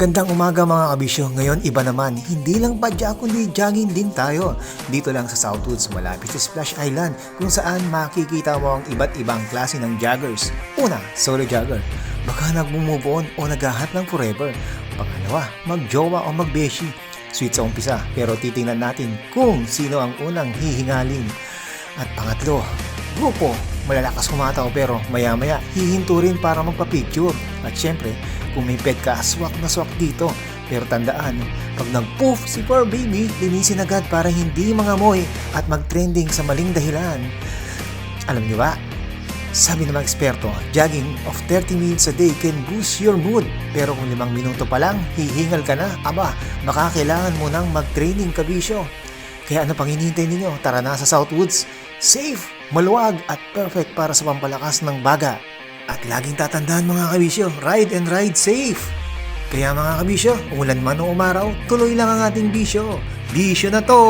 Magandang umaga mga kabisyo. Ngayon iba naman, hindi lang padya kundi jogging din tayo. Dito lang sa Southwoods malapit sa Splash Island kung saan makikita mo ang iba't ibang klase ng joggers. Una, solo jogger. Baka nagmumove on o naghahat ng forever. Pangalawa, magjowa o magbeshi. Sweet sa umpisa pero titingnan natin kung sino ang unang hihingalin. At pangatlo, grupo. Malalakas kumataw pero maya-maya hihinto rin para magpa-picture. At syempre, kung may pet ka, swak na swak dito. Pero tandaan, pag nag-poof si poor baby, linisin agad para hindi mangamoy at mag-trending sa maling dahilan. Alam niyo ba, sabi ng mga eksperto, jogging of 30 minutes a day can boost your mood. Pero kung limang minuto pa lang, hihingal ka na, aba, baka kailangan mo nang mag-training kabisyo. Kaya ano pang hinihintay ninyo? Tara na sa Southwoods. Safe, maluwag at perfect para sa pampalakas ng baga. At laging tatandaan mga kabisyo, ride and ride safe. Kaya mga kabisyo, umulan man o umaraw, tuloy lang ang ating bisyo. Bisyo na to!